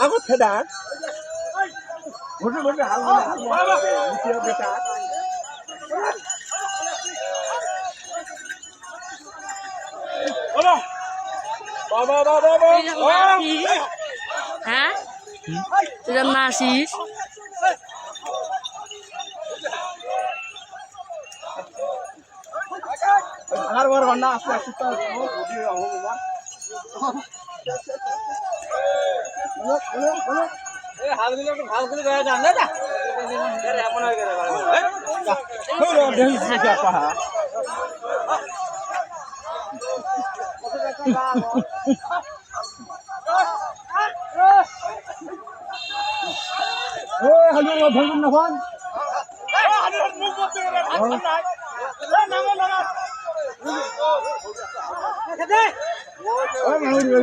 আগত ফেদার ঘটে ঘটে হাল বাবা বাবা বাবা হ্যাঁ? তুই না আসিস? আর বার আস্তে তো। ভালো করে গায়ে না ว่าเราเดิ